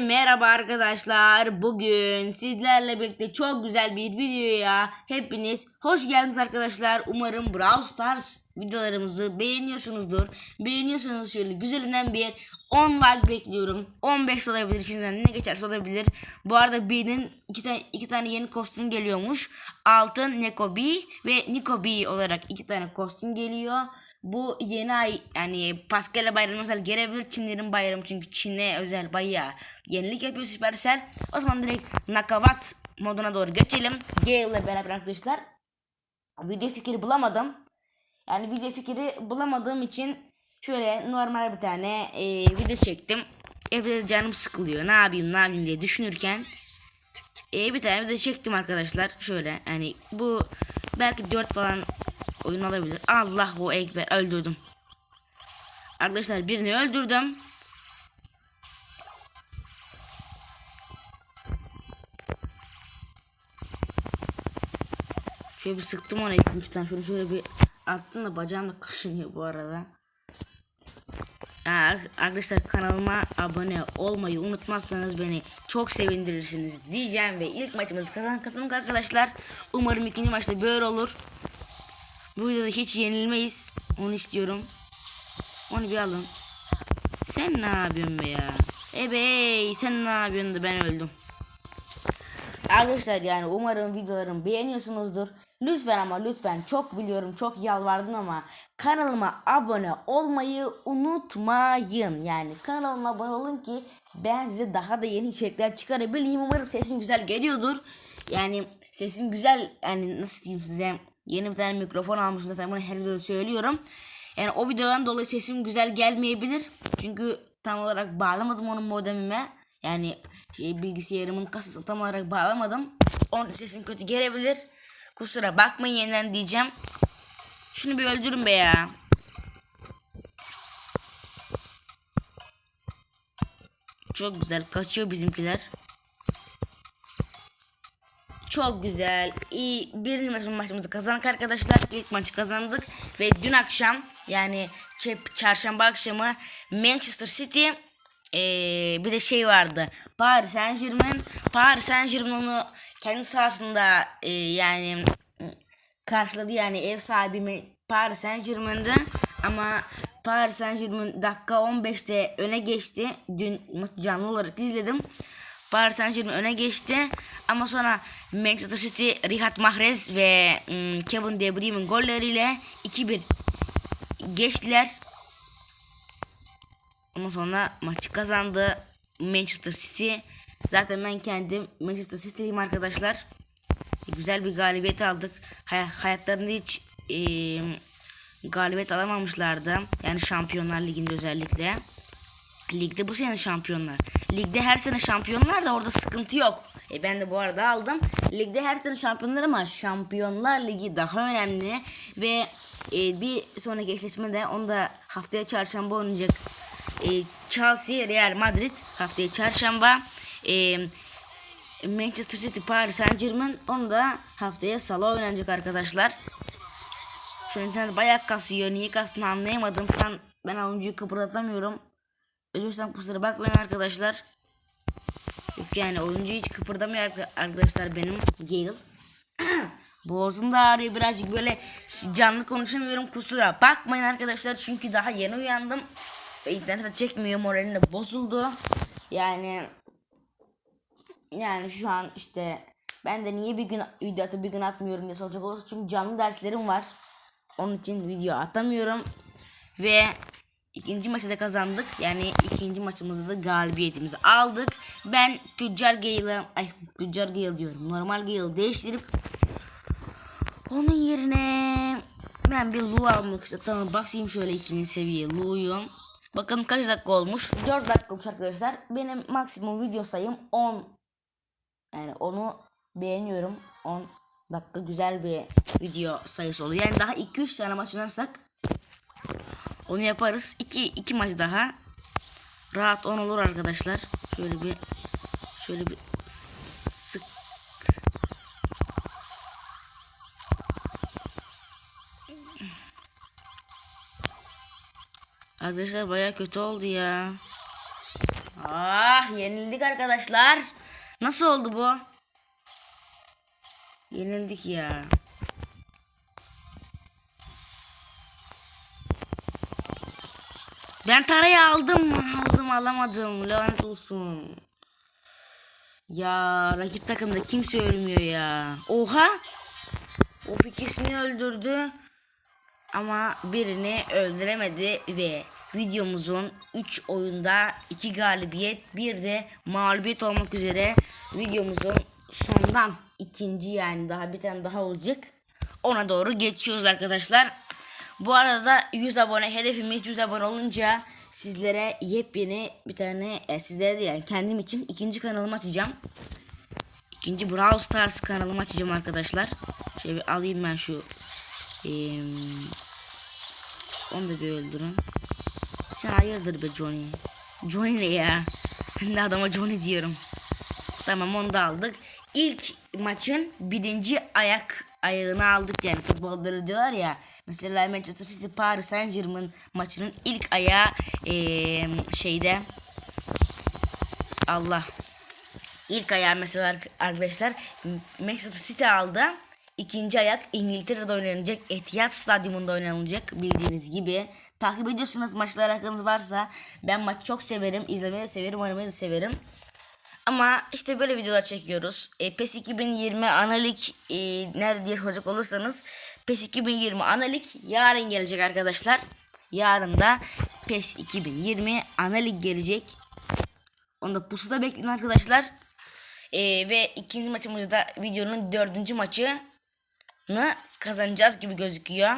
merhaba arkadaşlar. Bugün sizlerle birlikte çok güzel bir videoya hepiniz hoş geldiniz arkadaşlar. Umarım Brawl Stars videolarımızı beğeniyorsunuzdur. Beğeniyorsanız şöyle güzelinden bir 10 like bekliyorum. 15 olabilir içinizden ne geçerse olabilir. Bu arada B'nin iki tane, iki tane yeni kostüm geliyormuş. Altın Neko B ve Nico B olarak iki tane kostüm geliyor. Bu yeni ay yani Paskalya bayramı özel gelebilir. Çinlerin bayramı çünkü Çin'e özel bayağı yenilik yapıyor Supercell. O zaman direkt Nakavat moduna doğru geçelim. Gale ile beraber arkadaşlar. Video fikri bulamadım. Yani video fikri bulamadığım için şöyle normal bir tane e, video çektim. Evde de canım sıkılıyor. Ne yapayım ne yapayım diye düşünürken e, bir tane video çektim arkadaşlar. Şöyle yani bu belki 4 falan oyun olabilir. Allahu Ekber öldürdüm. Arkadaşlar birini öldürdüm. Şöyle bir sıktım ona tane. Şöyle şöyle bir attım da bacağım da kaşınıyor bu arada. Arkadaşlar kanalıma abone olmayı unutmazsanız beni çok sevindirirsiniz diyeceğim ve ilk maçımızı kazan kazandık arkadaşlar. Umarım ikinci maçta böyle olur. Bu videoda hiç yenilmeyiz. Onu istiyorum. Onu bir alın. Sen ne yapıyorsun be ya? Ebey sen ne yapıyorsun da ben öldüm. Arkadaşlar yani umarım videolarımı beğeniyorsunuzdur. Lütfen ama lütfen çok biliyorum çok yalvardım ama kanalıma abone olmayı unutmayın. Yani kanalıma abone olun ki ben size daha da yeni içerikler çıkarabileyim. Umarım sesim güzel geliyordur. Yani sesim güzel yani nasıl diyeyim size yeni bir tane mikrofon almışım zaten bunu her videoda söylüyorum. Yani o videodan dolayı sesim güzel gelmeyebilir. Çünkü tam olarak bağlamadım onun modemime. Yani şey, bilgisayarımın kasasını tam olarak bağlamadım. Onun sesim kötü gelebilir. Kusura bakmayın yeniden diyeceğim. Şunu bir öldürün be ya. Çok güzel kaçıyor bizimkiler. Çok güzel. İyi birinci maçın maçımızı kazandık arkadaşlar. İlk maçı kazandık ve dün akşam yani çarşamba akşamı Manchester City ee, bir de şey vardı. Paris Saint Germain. Paris Saint Germain onu kendi sahasında e, yani karşıladı yani ev sahibi Paris Saint Germain'de ama Paris Saint Germain dakika 15'te öne geçti. Dün canlı olarak izledim. Paris Saint Germain öne geçti ama sonra Manchester City Riyad Mahrez ve um, Kevin De Bruyne'in golleriyle 2-1 geçtiler. Ondan sonra maçı kazandı Manchester City. Zaten ben kendim Manchester City'liyim arkadaşlar. Güzel bir galibiyet aldık. Hay hayatlarında hiç e, galibiyet alamamışlardı. Yani Şampiyonlar Ligi'nde özellikle. Ligde bu sene şampiyonlar. Ligde her sene şampiyonlar da orada sıkıntı yok. E ben de bu arada aldım. Ligde her sene şampiyonlar ama Şampiyonlar Ligi daha önemli. Ve e, bir sonraki eşleşmede onu da haftaya çarşamba oynayacak e, Chelsea Real Madrid haftaya çarşamba e, Manchester City Paris Saint Germain onu da haftaya salı oynanacak arkadaşlar. Şu internet bayağı kasıyor. Niye kastığını anlayamadım. Ben, ben oyuncuyu kıpırdatamıyorum. Ölürsem kusura bakmayın arkadaşlar. Yok yani oyuncu hiç kıpırdamıyor arkadaşlar benim. Gale. Boğazım da ağrıyor birazcık böyle canlı konuşamıyorum kusura bakmayın arkadaşlar çünkü daha yeni uyandım ve internette çekmiyor moralim de bozuldu. Yani yani şu an işte ben de niye bir gün video atıp bir gün atmıyorum diye soracak olursa çünkü canlı derslerim var. Onun için video atamıyorum. Ve ikinci maçı da kazandık. Yani ikinci maçımızda da galibiyetimizi aldık. Ben Tüccar Gale'ı ay Tüccar Gale diyorum. Normal Gale değiştirip onun yerine ben bir Lu almak istedim. Tamam basayım şöyle ikinci seviye Lu'yu. Bakın kaç dakika olmuş. 4 dakika olmuş arkadaşlar. Benim maksimum video sayım 10. Yani onu beğeniyorum. 10 dakika güzel bir video sayısı oluyor. Yani daha 2-3 tane maç oynarsak onu yaparız. 2 2 maç daha rahat 10 olur arkadaşlar. Şöyle bir şöyle bir Arkadaşlar baya kötü oldu ya. Ah yenildik arkadaşlar. Nasıl oldu bu? Yenildik ya. Ben tarayı aldım aldım alamadım lanet olsun. Ya rakip takımda kimse ölmüyor ya. Oha. O ikisini öldürdü. Ama birini öldüremedi ve videomuzun 3 oyunda 2 galibiyet bir de mağlubiyet olmak üzere videomuzun sondan ikinci yani daha bir tane daha olacak. Ona doğru geçiyoruz arkadaşlar. Bu arada 100 abone hedefimiz 100 abone olunca sizlere yepyeni bir tane e, sizlere değil yani kendim için ikinci kanalımı açacağım. İkinci Brawl Stars kanalımı açacağım arkadaşlar. Şöyle bir alayım ben şu eee, onu da bir öldürün. Sen hayırdır be Johnny? Johnny ne ya? Ben de adama Johnny diyorum. Tamam onu da aldık. İlk maçın birinci ayak ayağını aldık yani futbolları diyorlar ya. Mesela Manchester City Paris Saint Germain maçının ilk ayağı eee, şeyde Allah İlk ayağı mesela arkadaşlar Manchester City aldı. İkinci ayak İngiltere'de oynanacak. Etihad Stadyumunda oynanacak bildiğiniz gibi. Takip ediyorsunuz maçlar hakkınız varsa. Ben maç çok severim. izlemeyi de severim, oynamayı da severim. Ama işte böyle videolar çekiyoruz. E, PES 2020 analik e, nerede diye soracak olursanız PES 2020 analik yarın gelecek arkadaşlar. Yarın da PES 2020 analik gelecek. Onu da pusuda bekleyin arkadaşlar. Ee, ve ikinci maçımızda da videonun dördüncü maçını kazanacağız gibi gözüküyor.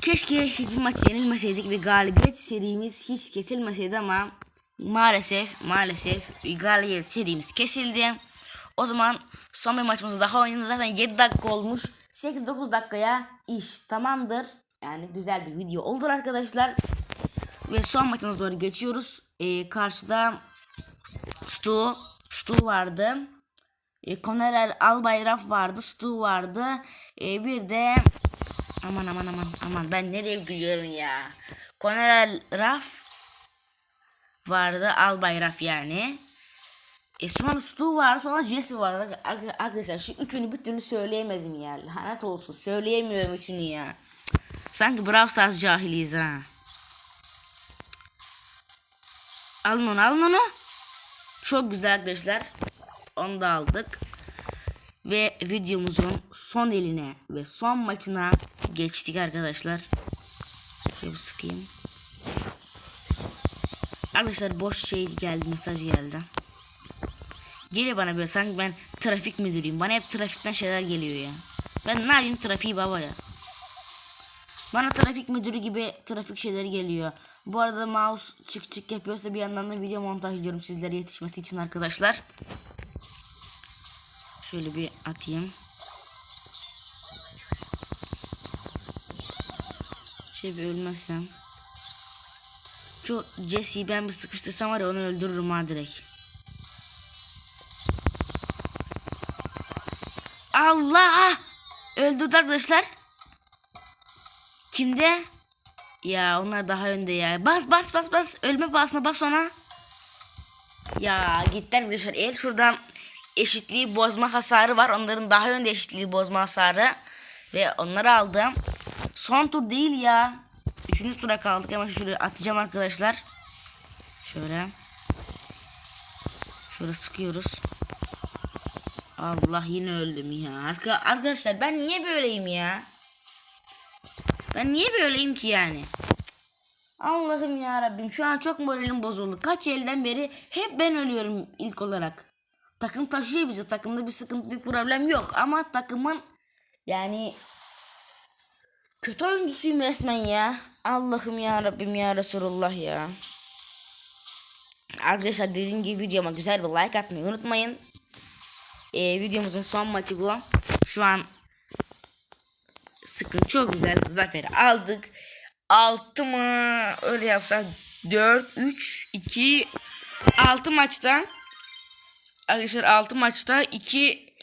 Keşke hiçbir maç yenilmeseydik ve galibiyet serimiz hiç kesilmeseydi ama maalesef maalesef bir galibiyet serimiz kesildi. O zaman son bir maçımızı daha oynadık. Zaten 7 dakika olmuş. 8-9 dakikaya iş tamamdır. Yani güzel bir video oldu arkadaşlar. Ve son maçımıza doğru geçiyoruz. Ee, karşıda Stu, Stu vardı. E, Koneler Albayraf vardı. Stu vardı. E, bir de aman aman aman aman ben nereye gidiyorum ya. Koneler Raf vardı. Albayraf yani. E sonra Stu vardı sonra Jesse vardı. Ar- Arkadaşlar şu üçünü bir türlü söyleyemedim ya. Lanet olsun söyleyemiyorum üçünü ya. Sanki Brawl Stars cahiliyiz ha. Alın onu alın onu. Çok güzel arkadaşlar. Onu da aldık. Ve videomuzun son eline ve son maçına geçtik arkadaşlar. Şöyle bir sıkayım. Arkadaşlar boş şey geldi mesaj geldi. Geliyor bana böyle sanki ben trafik müdürüyüm. Bana hep trafikten şeyler geliyor ya. Ben ne yapayım trafiği baba ya. Bana trafik müdürü gibi trafik şeyleri geliyor. Bu arada mouse çık çık yapıyorsa bir yandan da video montajlıyorum sizlere yetişmesi için arkadaşlar. Şöyle bir atayım. Şey bir ölmezsem. Şu Jesse'yi ben bir sıkıştırsam var ya onu öldürürüm ha direkt. Allah! Öldürdü arkadaşlar. Kimde? Ya onlar daha önde ya. Bas bas bas bas. Ölme basına bas ona. Ya gitti arkadaşlar. Eğer şuradan eşitliği bozma hasarı var. Onların daha önde eşitliği bozma hasarı. Ve onları aldım. Son tur değil ya. Üçüncü tura kaldık. Ama şuraya atacağım arkadaşlar. Şöyle. Şöyle sıkıyoruz. Allah yine öldüm ya. Arka, arkadaşlar ben niye böyleyim ya? Ben niye böyleyim ki yani? Allah'ım ya Rabbim şu an çok moralim bozuldu. Kaç elden beri hep ben ölüyorum ilk olarak. Takım taşıyor bizi. Takımda bir sıkıntı bir problem yok ama takımın yani kötü oyuncusuyum resmen ya. Allah'ım ya Rabbim ya Resulullah ya. Arkadaşlar dediğim gibi videoma güzel bir like atmayı unutmayın. Ee, videomuzun son maçı bu. Şu an sıkın çok güzel zaferi aldık. 6 mı öyle yapsak 4 3 2 6 maçta arkadaşlar 6 maçta 2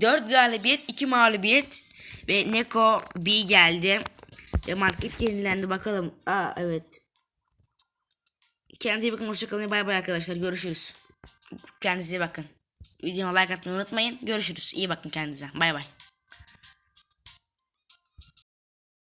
4 galibiyet 2 mağlubiyet ve Neko B geldi ve market yenilendi bakalım. Aa evet. Kendinize iyi bakın. Hoşçakalın. Bay bay arkadaşlar. Görüşürüz. Kendinize iyi bakın. Videoma like atmayı unutmayın. Görüşürüz. İyi bakın kendinize. Bay bay.